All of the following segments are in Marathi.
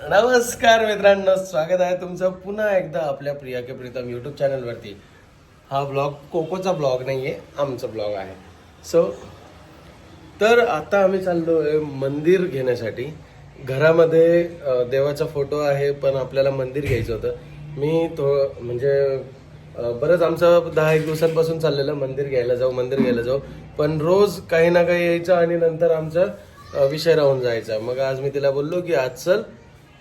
नमस्कार मित्रांनो स्वागत आहे तुमचं पुन्हा एकदा आपल्या प्रिया के प्रीतम यूट्यूब चॅनलवरती हा ब्लॉग कोकोचा ब्लॉग नाही आहे आमचा ब्लॉग आहे. सो तर आता आम्ही चाललो आहे मंदिर घेण्यासाठी. घरामध्ये देवाचा फोटो आहे पण आपल्याला मंदिर घ्यायचं होतं. मी तो म्हणजे बरंच आमचं दहा एक दिवसांपासून चाललेलं मंदिर घ्यायला जाऊ मंदिर घ्यायला जाऊ. पण रोज काही ना काही यायचं आणि नंतर आमचा विषय राहून जायचा. मग आज मी तिला बोललो की आज चल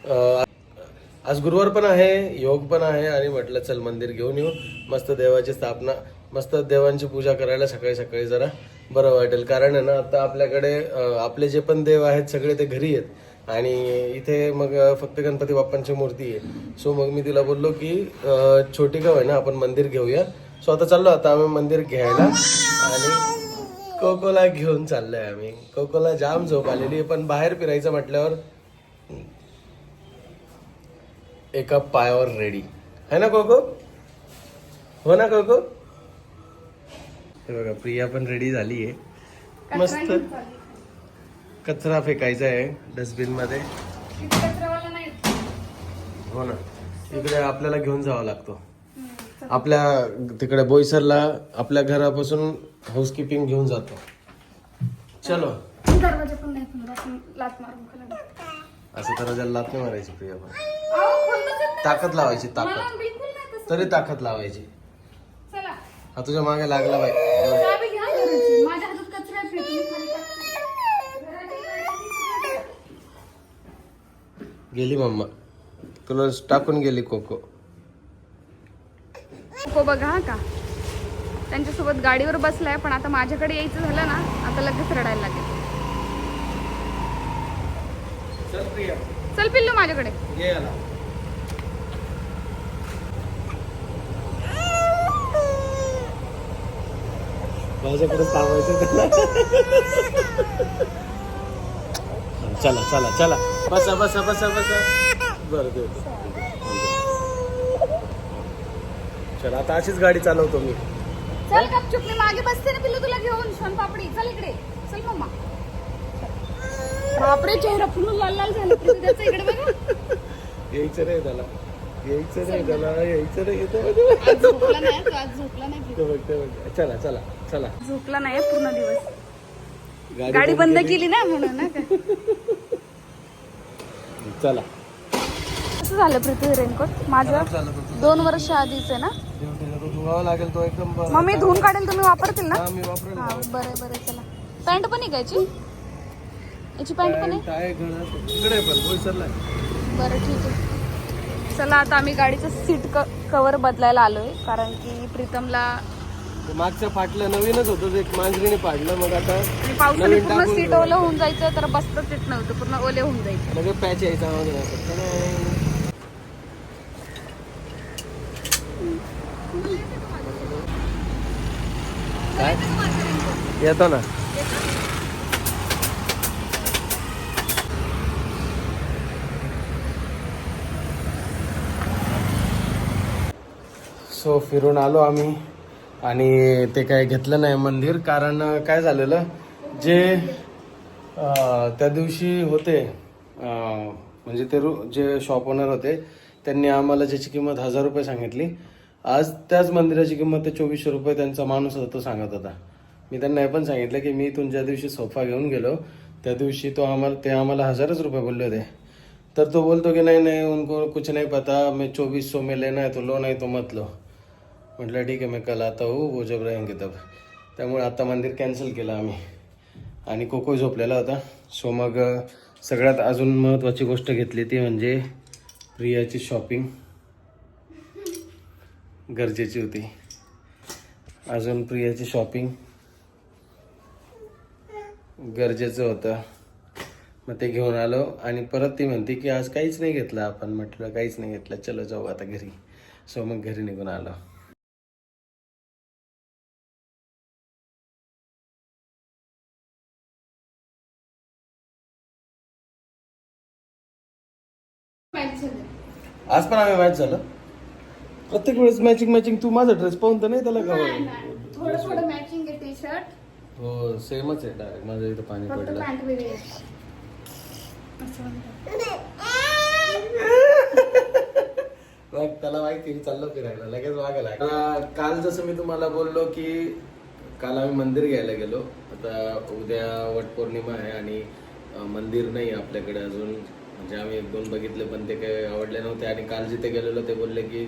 आज गुरुवार पण आहे योग पण आहे आणि म्हटलं चल मंदिर घेऊन येऊ. मस्त देवाची स्थापना मस्त देवांची पूजा करायला सकाळी सकाळी जरा बरं वाटेल. कारण आहे ना आता आपल्याकडे आपले जे पण देव आहेत सगळे ते घरी आहेत. आणि इथे मग फक्त गणपती बाप्पांची मूर्ती आहे. सो मग मी तिला बोललो की छोटी गाव आहे ना आपण मंदिर घेऊया. सो आता चाललो आता आम्ही मंदिर घ्यायला. आणि कोकोला घेऊन चाललोय आम्ही. कोकोला जाम झोप आलेली पण बाहेर फिरायचं म्हटल्यावर एका पायावर रेडी है ना कोको? हो ना कोको? हे बघा प्रिया पण रेडी झाली आहे. मस्त. कचरा फेकायचा आहे डस्टबिनमध्ये. हो ना. इकडे आपल्याला घेऊन जावं लागतो. आपल्या तिकडे बोईसरला आपल्या घरापासून हाऊसकीपिंग घेऊन जातो. चलो. असं तर लात नाही मारायची प्रिया पण. ताकद लावायची मला ताकद बिलकुल नाही तसं. तरी ताकद लावायची. चला. हा तुझ्या मागे लागला बाई. गेली मम्मा. तुला टाकून गेली कोको. कोको बघा हा का? त्यांच्यासोबत गाडीवर बसलाय पण आता माझ्याकडे यायचं झालं ना आता लगेच रडायला लागेल. चल पिल्लू माझ्याकडे. ये याला. माझ्याकडे थांबायचं त्याला. चला चला चला. बसा बसा बसा बसा. बरं चला आता अशीच गाडी चालवतो मी. चल गपचूप मी मागे बसते ना पिल्लू तुला घेऊन शोन पापडी चल इकडे चल मम्मा बापरे चेहरा पूर्ण लाल लाल झाला. इकडे बघा. यायचं नाही त्याला. यायचं नाही त्याला. यायचं नाही येतं. आज झोपला नाही तो आज झोपला नाही. पिल्लू. ते बघ ते बघ. चला चला चला. झोपला नाही पूर्ण दिवस. गाडी बंद केली. ना म्हणून ना का? चला. कसं झालं पृथ्वी रेनकोट? माझं चालत होतो दोन वर्ष आधीच आहे ना? ड्युटीला तो धुवावा लागेल तो एकदम. मग मी धुवून काढेल तुम्ही वापरतील ना? हा मी वापरेल हा बरं बरं चला. पॅन्ट पण का याची पॅन्ट पण आहे? काय घरात इकडे पण बोईसरला बरं ठीक आहे. चला आता आम्ही गाडीचं सीट क कवर बदलायला आलोय कारण की प्रीतमला मागचं फाटलं नवीनच होतं ते एक मांजरीने पाडलं मग आता पावसाने पूर्ण सीट. ओलं होऊन जायचं तर बसतच येत नव्हतं पूर्ण ओले होऊन जायचं. लगेच पॅच यायचा. काय? येतो ना. सो फिरून आलो आम्ही. आणि ते काय घेतलं नाही मंदिर. कारण काय झालेलं जे त्या दिवशी होते म्हणजे ते रू जे शॉप ओनर होते त्यांनी आम्हाला ज्याची किंमत हजार रुपये सांगितली. आज त्याच मंदिराची किंमत ते चोवीसशे रुपये त्यांचा माणूस होता तो सांगत होता. मी त्यांना हे पण सांगितलं की मी तुमच्या ज्या दिवशी सोफा घेऊन गेलो त्या दिवशी तो आम्हाला ते आम्हाला हजारच रुपये बोलले होते. तर तो बोलतो की नाही नाही उनको कुछ नाही पता मी चोवीस सौ में लेना है तो लो नाही तो मत लो. म्हटलं ठीक आहे मी कल आता हो वो जब रहेंगे तब. त्यामुळे आता मंदिर कॅन्सल केलं आम्ही. आणि कोको झोपलेला होता. सो मग सगळ्यात अजून महत्त्वाची गोष्ट घेतली ती म्हणजे प्रियाची शॉपिंग गरजेची होती. अजून प्रियाची शॉपिंग गरजेचं होतं. मग ते घेऊन आलो आणि परत ती म्हणते की आज काहीच नाही घेतलं आपण. म्हटलं काहीच नाही घेतलं. चलो जाऊ आता घरी. सो मग घरी निघून आलो. आज पण आम्ही मॅच झालं. प्रत्येक वेळेस मॅचिंग मॅचिंग तू माझा ड्रेस पाहून तर नाही त्याला थोडं थोडं मॅचिंग आहे टी शर्ट हो सेमच आहे. डायरेक्ट माझं इथं पाणी फक्त पडलं. पॅन्ट वेगळी आहे. असं म्हणतात. त्याला माहिती मी चाललो फिरायला. लगेच मागायला आता काल जसं मी तुम्हाला बोललो की काल आम्ही मंदिर घ्यायला गेलो. आता उद्या वटपौर्णिमा आहे आणि अं, मंदिर नाही आपल्याकडे अजून. म्हणजे आम्ही एक दोन बघितले पण ते काही आवडले नव्हते. आणि काल जिथे गेलेलो ते बोलले की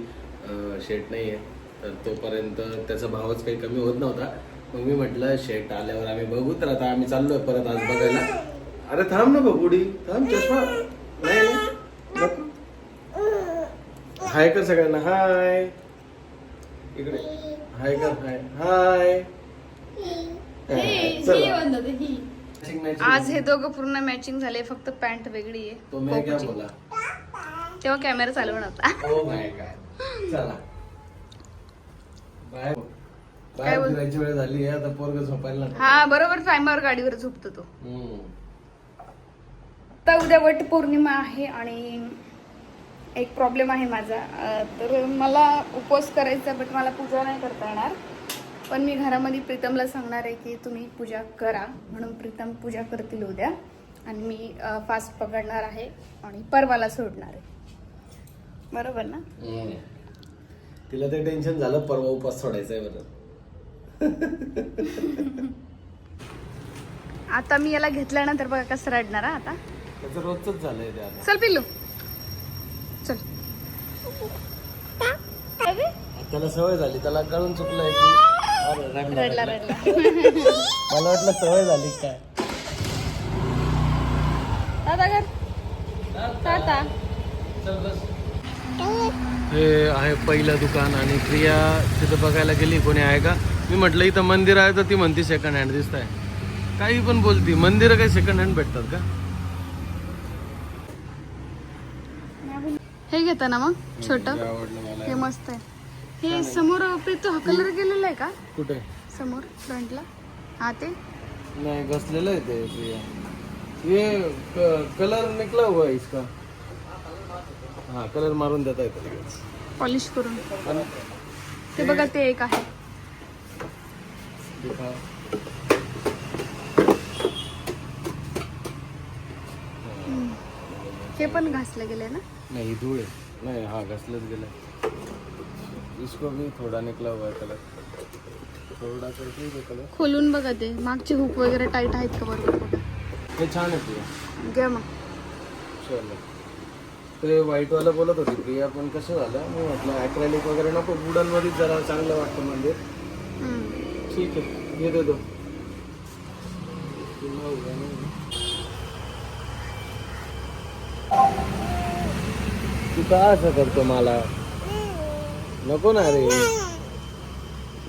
शेट नाही आहे तर तोपर्यंत त्याचा भावच काही कमी होत नव्हता. मग मी म्हटलं शेट आल्यावर आम्ही बघू. तर आता आम्ही चाललोय परत आज बघायला. अरे थांब ना बघुडी थांब चष्मा. नाही. हाय कर सगळ्यांना. हाय. इकडे. हाय कर हाय. हाय. चला. आज हे दोघं पूर्ण मॅचिंग झाले फक्त पॅन्ट वेगळी आहे तो मैं क्या कोकोची. बोला. तेव्हा कॅमेरा चालू नव्हता ओ माय गॉड चला. बाय काय बोल- फिरायची वेळ झाली आहे आता पोरग झोपायला लागलं. हा बरोबर टायमावर गाडीवर झोपतो तो. हम्म. आता उद्या वट पौर्णिमा आहे आणि एक प्रॉब्लेम आहे माझा. अं, तर मला उपवास करायचा बट मला पूजा नाही करता येणार. पण मी घरामध्ये प्रीतमला सांगणार आहे की तुम्ही पूजा करा म्हणून प्रीतम पूजा करतील उद्या. आणि मी फास्ट पकडणार आहे आणि परवाला सोडणार आहे. बरोबर ना. तिला ते टेन्शन झालं परवा उपास सोडायचा आहे बरं. आता मी याला घेतल्यानंतर बघा कसं रडणार आता. त्याचं रोजच झालंय ते आता. चल पिल्लू. चल. त्याला सवय झाली त्याला कळून चुकलंय की रडला, रडला. मला वाटलं सवय झाली काय. दादा कर. टाटा हे आहे पहिलं दुकान आणि प्रिया तिथं बघायला गेली कोणी आहे का? मी म्हटलं इथं मंदिर आहे तर ती म्हणती सेकंड हँड दिसत आहे काही पण बोलती मंदिर काही सेकंड हँड भेटतात का? हे घेता ना मग छोट. हे मस्त आहे. हे समोर प्रीतू हा कलर गेलेला आहे का? कुठे? समोर फ्रंटला हा ते. नाही घसलेलं आहे ते प्रिया ये कलर निकला हुआ है इसका. हाँ कलर मारून देता येतो पॉलिश करून. ते बघा ते एक आहे. दिखा. हे पण घासले गेले ना? नहीं धूल है नहीं हाँ घसलत गेला इसको भी थोड़ा निकला हुआ है कलर थोड़ा करके ही कलर खोलून बघा ते. मागचे हुक वगैरे टाईट आहेत का बरोबर? बघा हे छान आहे प्रिया. घ्या मग. चल. ते व्हाईटवाला बोलत होती प्रिया पण कसं झालं? मी म्हटलं ॲक्रेलिक वगैरे नको वुडनमध्येच जरा चांगलं वाटतं मंदिर. हम्म. ठीक आहे ये दे दो. पुन्हा उभा नाही. तू का असं करतो मला? नको ना रे.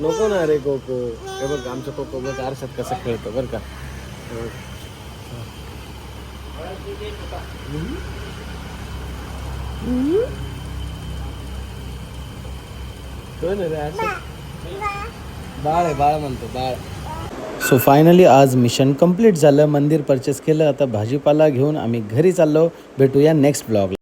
नको ना रे कोको हे बघ आमचं कोको बघ आरशात कसं खेळतो बरं का. कोण रे आरशात? बाळ आहे बाळ म्हणतो बाळ. सो फायनली आज मिशन कंप्लीट झालं. मंदिर परचेस केलं. आता भाजीपाला घेऊन आम्ही घरी चाललो. भेटूया नेक्स्ट ब्लॉग